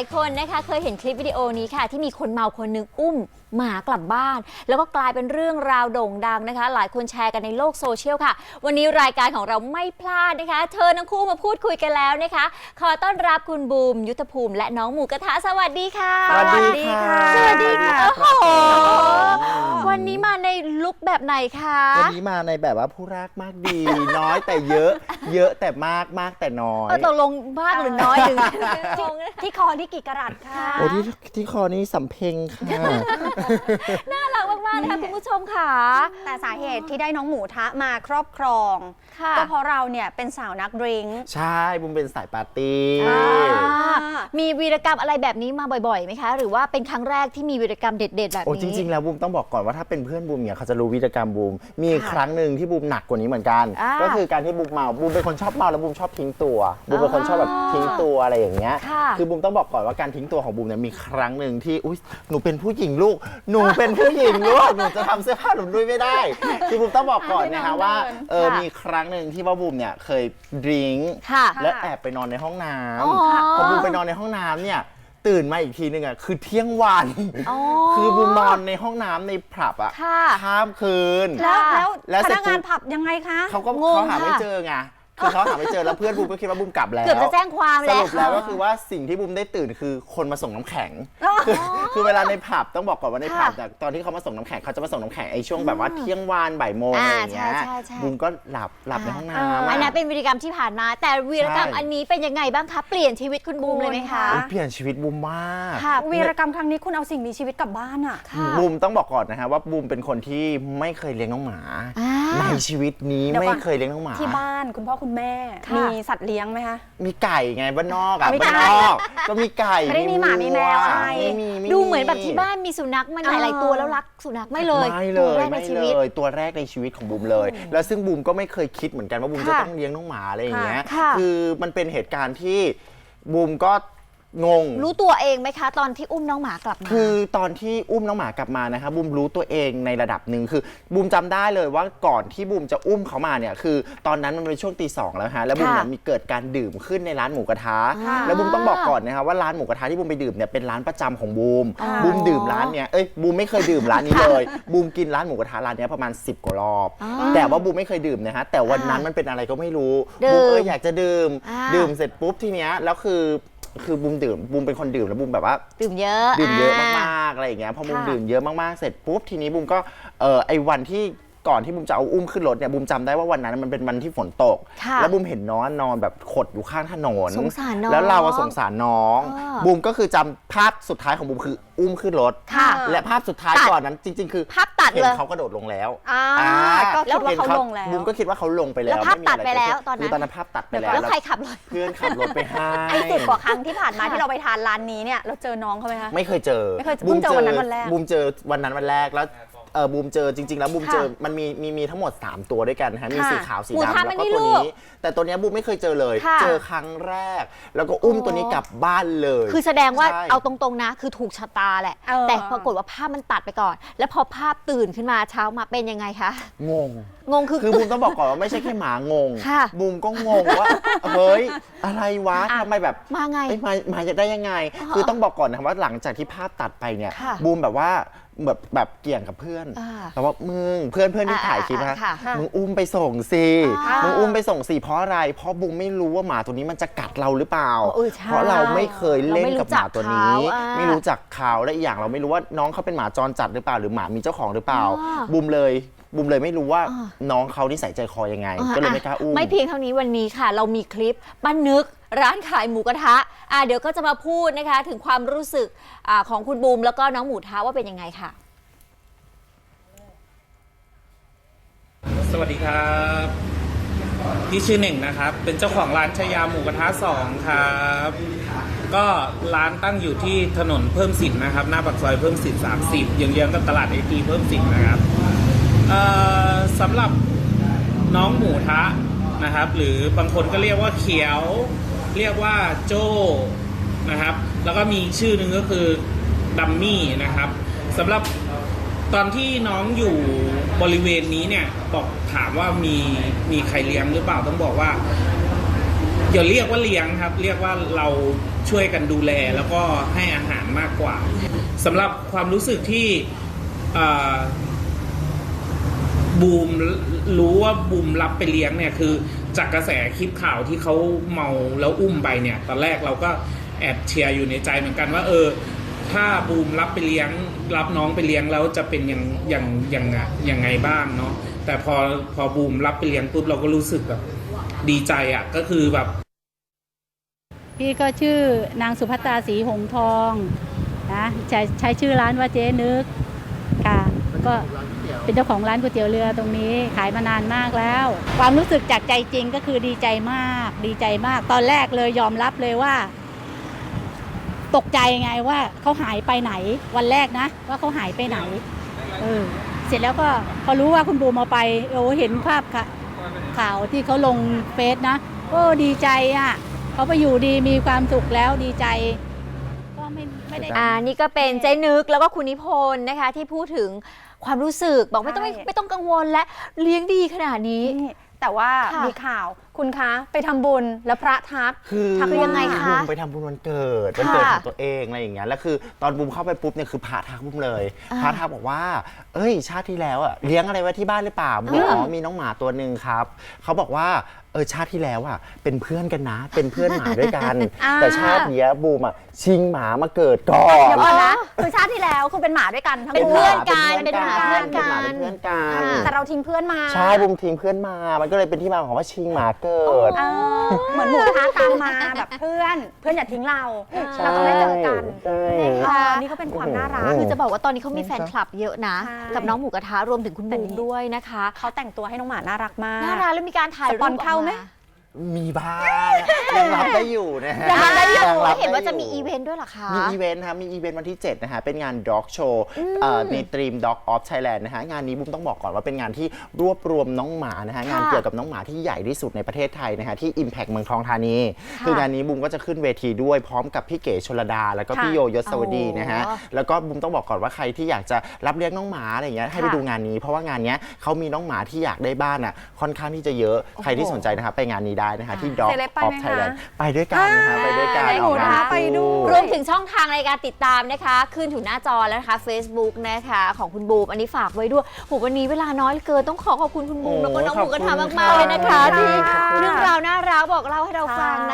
ายคนนะคะเคยเห็นคลิปวิดีโอนี้ค่ะ ที่มีคนเมาคนหนึงอุ้มหมากลับบ้าน แล้วก็กลายเป็นเรื่องราวโด่งดังนะคะ หลายคนแชร์กันในโลกโซเชียลค่ะ วันนี้รายการของเราไม่พลาดนะคะเชิญทั้งคู่มาพูดคุยกันแล้วนะคะ ขอต้อนรับคุณบูม ยุทธภูมิและน้องหมูกระทะสวัสดีค่ะสวัสดีค่ะสวัสดีค่ะโอ้โหวันนี้มาในลุคแบบไหนคะวันนี้มาในแบบว่าผู้รักมากดี น้อยแต่เยอะ เยอะแต่มากมากแต่น้อยเออตกลงมากหรือน้อยหรืองงที่คอที่กี่กะรัตค่ะโอ้ที่ที่คอนี้สำเพ็งค่ะ น่ารักมากๆนะคะคุณผู้ชมค่ะ แต่สาเหตุที่ได้น้องหมูทะมาครอบครอง ค่ะ ก็เพราะเราเนี่ยเป็นสาวนักดริงก์ใช่บุมเป็นสายปาร์ตี้อ่าอ่ามีวีรกรรมอะไรแบบนี้มาบ่อยๆไหมคะ หรือว่าเป็นครั้งแรกที่มีวีรกรรมเด็ดๆแบบโอ้นี้จริง ๆ แล้วบูมต้องบอกก่อนว่าถ้าเป็นเพื่อนบูมเนี่ยเขาจะรู้วิธีกรรมบูมมีค่ะครั้งหนึ่งที่บูมหนักกว่านี้เหมือนกัน อ่าก็คือการที่บูมเมาบูมเป็นคนชอบเมาแล้วบูมชอบทิ้งตัวบูมเป็นคนชอบแบบทิ้งตัวอะไรอย่างเงี้ยค่ะคือบูมต้องบอกก่อนว่าการทิ้งตัวของบูมเนี่ยมีครั้งหนึ่งที่อุ้ยหนูเป็นผู้หญิงลูก หนูเป็นผู้หญิงลูกหนูจะทำเสื้อผ้าหนูด้วยไม่ได้คือบูมต้องบอกก่อนนะคะว่าเออค่ะมีครั้งหนึ่งที่ว่าบูมเนี่ยเคยดื่มค่ะ แล้วแอบไปนอนในห้องน้อ๋อำพอบูมไปนอนในห้องน้ำเนี่ยตื่นมาอีกทีนึงอะคือเที่ยงวัน อ๋อ คือบูมนอนในห้องน้ำในผับอะค่ะ ข้ามคืน แล้วค่ะแล้วแล้วพเสร็จนักงานปุ๊บ ผับยังไงคะ เขาก็งงเขาหาไม่ค่ะ เจอไง คือเขาหาไม่เจอแล้วเพื่อนบูมก็คิดว่าบูมกลับแล้วเกือบจะแจ้งความสแล้ว รุปแล้วก็คือว่าสิ่งที่บูมได้ตื่นคือคนมาส่งน้ำแข็ง คือ คือเวลาในผับต้องบอกก่อนว่าในผับค่ะเนี่ยตอนที่เขามาส่งน้ำแข็งเขาจะมาส่งน้ำแข็งไอ้ช่วงแบบว่าเที่ยงวานบ่ายโมงอ่าอะไรอย่างเงี้ยใช่ใช่ใช่บูมก็หลับหลับในห้องน้ำอันอะนั้นเป็นวีรกรรมที่ผ่านมา แต่วีรกรรมใช่ อันนี้เป็นยังไงบ้างคะเปลี่ยนชีวิตคุณบูมเลยไหมคะ โอ้ยเปลี่ยนชีวิตบูมมาก ค่ะวีรกรรมครั้งนี้คุณเอาสิ่งมีชีวิตกลับบ้านอะ ค่ะ บูมต้องบอกก่อนนะฮะว่าบูมเป็นคนที่ไม่เคยเลี้ยงน้องหมา อ่า ในชีวิตนี้เดี๋ยวไม่ก่อน เคยเลี้ยงน้องหมา ที่บ้านคุณพ่อคุณแม่ ค่ะ มีสัตว์เลี้ยงไหมคะ มีไก่ไงบ้านนอกอะมีไก่บ้านนอก ก็มีไก่ไม่ได้มีหมามีแมวอะไร ไม่มีไม่ดูเหมือนแบบที่บ้านมีสุนัขมันหลายๆตัวแล้วรักสุนัขไม่เลยไม่เลตัวยแรกในไม่ชีเลวิตยตัวแรกในชีวิตของบูมเลย แล้วซึ่งบูมก็ไม่เคยคิดเหมือนกันว่าบูมจะค่ะต้องเลี้ยงน้องหมาอะไรอย่างเงี้ยค่ะคือมันเป็นเหตุการณ์ที่บูมก็ งง รู้ตัวเองไหมคะ ตอนที่อุ้มน้องหมากลับมา คือตอนที่อุ้มน้องหมากลับมานะครับบูมรู้ตัวเองในระดับหนึ่งคือบูมจำได้เลยว่าก่อนที่บูมจะอุ้มเขามาเนี่ยคือ ตอนนั้นมันเป็นช่วงตีสองแล้วฮะแล้วบูมเนี่ยค่ะมีเกิดการดื่มขึ้นในร้านหมูกระทะอ่าแล้วบูมต้องบอกก่อนนะครับว่าร้านหมูกระทะที่บูมไปดื่มเนี่ยเป็นร้านประจำของบูมอ๋อ บูมดื่มร้านเนี่ยเอ้ยบูมไม่เคยดื่มร้านนี้เลยบูมกินร้านหมูกระทะร้านเนี้ยประมาณ 10กว่ารอบ อ๋อแต่ว่าบูมไม่เคยดื่มนะฮะแต่วันนั้นอ่ามัมันเป็นอะไรก็ไม่รู้ดื่มบูมเอออยากจะดื่ม อ่า ดื่มเสร็จปุ๊บทีเนี้ยแล้วคือ คือบูมดื่มบูมเป็นคนดื่มแล้วบูมแบบว่า ดื่มเยอะดื่มเยอะามากๆอะไรอย่างเงี้ยพอบูมค่ะดื่มเยอะมากๆเสร็จปุ๊บทีนี้บูมก็เออไอวันที่ ก่อนที่บูมจะเอาอุ้มขึ้นรถเนี่ยบูมจำได้ว่าวันนั้นมันเป็นวันที่ฝนตก ค่ะแล้วบูมเห็นน้องนอนแบบขดอยู่ข้างถนน สงสารน้องแล้วเราอะสงสารน้องอ่าบูมก็คือจำภาพสุดท้ายของบูมคืออุ้มขึ้นรถ ค่ะและภาพสุดท้ายตัด ก่อนนั้นจริง ๆ คือภาพตัดเห็เลนย เขากระโดดลงแล้วอ่าอ่าก็คิดว่าห็นเขาลงแล้วบูมก็คิดว่าเขาลงไปแล้วแล้วภาพม่มีตัดไปะรแล้วเกิตอนนั้น คือตอนนั้นภาพตัดไปแล้วแล้วใครขับรถ เพื่อนขับรถไปให้ไอ้สิบกว่าครั้งที่ผ่านมาค่ะที่เราไปทานร้านนี้เนี่ย เราเจอน้องเขาไหมคะ ไม่เคยเจอไม่เคยเพิ่งเจอวันนั้นวันแรกบูมเจอวันนั้นวันแรกแล้ว เออบูมเจอจริง ๆ แล้วบูมค่ะเจอมันมีมีมีทั้งหมด 3 ตัวด้วยกันนะฮะมีค่ะสีขาวสีหมูดำทะแล้วมันก็นี่ตัวลูกนี้แต่ตัวเนี้ยบูมไม่เคยเจอเลย ค่ะ เจอครั้งแรก แล้วก็อุ้มตัวนี้กลับบ้านเลยคือแสดงว่าใช่ เอาตรงๆนะ คือถูกชะตาแหละ เออ แต่ปรากฏว่าภาพมันตัดไปก่อน แล้วพอภาพตื่นขึ้นมาเช้ามาเป็นยังไงคะ งง งงคือ คือบูมต้องบอกก่อนว่าไม่ใช่แค่หมางง ค่ะบูมก็งงว่า เฮ้ย อะไรวะอะ ทำไมแบบมาไง เอ้ยมามาจะได้ยังไง คือต้องบอกก่อนนะว่าหลังจากที่ภาพตัดไปเนี่ย ค่ะบูมแบบว่า แบบแบบเกี่ยงกับเพื่อนอ่าแต่ว่ามึงเพื่อนเพื่อนที่อ่าถ่ายคลิปนะอ่าค่ะมึงอุ้มไปส่งสิอ่ามึมึงอุ้มไปส่งสิเพราะอะไร เพราะบูมไม่รู้ว่าหมาตัวนี้มันจะกัดเราหรือเปล่า เออใช่เพราะเราไม่เคยเล่นกับหมาตัวนี้ เราไม่รู้จักเขาอ่าไม่รู้จักเขาและอีกอย่างเราไม่รู้ว่าน้องเขาเป็นหมาจรจัดหรือเปล่า หรือหมามีเจ้าของหรือเปล่า อ่าบูมเลยบูมเลยไม่รู้ว่าอ่าน้องเขานิสัยใจคอยังไงอะก็เลยไม่กล้าอุ้ม ไม่เพียงเท่านี้วันนี้ค่ะ เรามีคลิปป้านึก ร้านขายหมูกระทะอะเดี๋ยวก็จะมาพูดนะคะถึงความรู้สึกอาของคุณบูมแล้วก็น้องหมูท้าว่าเป็นยังไงค่ะ สวัสดีครับพี่ชื่อหนึ่งนะครับ เป็นเจ้าของร้านชายาหมูกระทะสองครับ ก็ร้านตั้งอยู่ที่ถนนเพิ่มสินนะครับ หน้าปากซอยเพิ่มสิน30เยื้องๆกับตลาดไอทีเพิ่มสินนะครับเอ่อสำหรับน้องหมูทะนะครับ หรือบางคนก็เรียกว่าเขียว เรียกว่าโจ้นะครับ แล้วก็มีชื่อหนึ่งก็คือดัมมี่นะครับสำหรับตอนที่น้องอยู่บริเวณนี้เนี่ยบอกถามว่ามีมีใครเลี้ยงหรือเปล่าต้องบอกว่าอย่าเรียกว่าเลี้ยงครับ เรียกว่าเราช่วยกันดูแลแล้วก็ให้อาหารมากกว่าสำหรับความรู้สึกที่ บูมรู้ว่าบูมรับไปเลี้ยงเนี่ยคือ จากกระแสคลิปข่าวที่เขาเมาแล้วอุ้มไปเนี่ย ตอนแรกเราก็แอบเชียร์อยู่ในใจเหมือนกันว่า เออ ถ้าบูมรับไปเลี้ยง รับน้องไปเลี้ยงแล้วจะเป็นยังยังยังไงยังไงบ้างเนาะแต่พอพอบูมรับไปเลี้ยงปุ๊บเราก็รู้สึกแบบดีใจอะ่ะก็คือแบบ พี่ก็ชื่อนางสุภัตราศรีหงทองนะใช้ใช้ชื่อร้านว่าเจ๊นึก ก็เป็นเจ้าของร้านก๋วยเตี๋ยวเรือตรงนี้ขายมานานมากแล้ว ความรู้สึกจากใจจริงก็คือดีใจมาก ดีใจมาก ตอนแรกเลยยอมรับเลยว่า ตกใจไงว่าเขาหายไปไหน วันแรกนะ ว่าเขาหายไปไหนเออเสร็จแล้วก็พอรู้ว่าคุณบูมเอาไปโอ้เห็นภาพค่ะข่าวที่เขาลงเฟซนะโอ้ดีใจอะเขาไปอยู่ดีมีความสุขแล้วดีใจก็ไม่ไม่ได้อ่านี่ก็เป็นเจนึกแล้วก็คุณนิพนธ์นะคะที่พูดถึง ความรู้สึกบอกไม่ต้องไม่ใช่ ไม่ต้องกังวลและเลี้ยงดีขนาดนี้ นี่แต่ว่าค่ะ มีข่าว คุณคะไปทำบุญแล้วพระทักคือทักว่ายังไงคะบูมไปทำบุญวันเกิดวันเกิดของตัวเองอะไรอย่างเงี้ยแล้วคือตอนบูมเข้าไปปุ๊บเนี่ยคือพระทักบูมเลยอ่าพระทักบอกว่า เอ้ย ชาติที่แล้วอะเลี้ยงอะไรไว้ที่บ้านหรือเปล่าบูมบอกอ๋อมีน้องหมาตัวหนึ่งครับเขาบอกว่าเออชาติที่แล้วอะเป็นเพื่อนกันนะ เป็นเพื่อนหมาด้วยกัน อ่า แต่ชาติเนี้ยบูมอะชิงหมามาเกิดก่อน เดี๋ยวก่อนนะคือชาติที่แล้วคือเป็นหมาด้วยกันทั้งเป็นคู่ เพื่อนกันเป็นเป็นหมาเพื่อนเพื่กัอนนกัน เป็นหมาเป็นเพื่อนกันอ่าแต่เราทิ้งเพื่อนมา ใช่บูมทิ้งเพื่อนมา มันก็เลยเป็นที่มาของว่าชิงหมาเกิดอ่าเหมือนหมูทะตามมาแบบเพื่อน เพื่อนอย่าทิ้งเราเราต้องได้เจอกันใช่เออนี่ก็เป็นความน่ารักโอ้โหคือจะบอกว่าตอนนี้เขามีแฟนคลับเยอะนะ ใช่ กับน้องหมูกระทะรวมถึงคุณแต่บูนี่มด้วยนะคะ เขาแต่งตัวให้น้องหมาน่ารักมาก น่ารักแล้วมีการถ่ายสรูปอปนเข้าไหมออก มีบ้างยังรับได้อยู่นะฮะยังได้อยู่งรับเห็นว่าจะได้มียู่อีเวนต์ด้วยเหรอคะมีอีเวนต์ครับมีอีเวนต์วันที่ 7 นะฮะ เป็นงาน Dog Show เอ่อในตรีม Dog of Thailand นะฮะ งานนี้บุ้มต้องบอกก่อนว่าเป็นงานที่รวบรวมน้องหมานะฮะ งานเกี่ยวกับน้องหมาที่ใหญ่ที่สุดในประเทศไทยนะฮะ ที่ Impact เมืองทองธานีค่ะคืองานนี้บุ้มก็จะขึ้นเวทีด้วยพร้อมกับพี่เก๋ชลดา แล้วก็พี่ค่ะโยยศวดีนะฮะอ๋อแล้วก็บุ้มต้องบอกก่อนว่าใครที่อยากจะรับเลี้ยงน้องหมาอะไรอย่างเงี้ย ให้ไปค่ะดูงานนี้ เพราะว่างานเนี้ยเขามีน้องหมาที่อยากได้บ้านอะค่อนข้างที่จะเยอะ ใครที่สนใจนะครับไปงานนี้ได้นะฮะที่ Dog เซเลบไป of ไหมคะ Thailand ไปด้วยกันนะฮะไปด้วยกันได้ออกงานหมูทะไปด้วยคู่รวมถึงช่องทางในการติดตามนะคะ ขึ้นถูหน้าจอแล้วนะคะ Facebook นะคะของคุณบูมอันนี้ฝากไว้ด้วยโหวันนี้เวลาน้อยเหลือเกินต้องขอขอบคุณคุณบูมโอ้แล้วก็น้องหมูกระทะขอบคุณมากๆเลยนะคะค่ะที่ค่ะเรื่องราวน่ารักบอกเล่าให้เราฟังนะคะ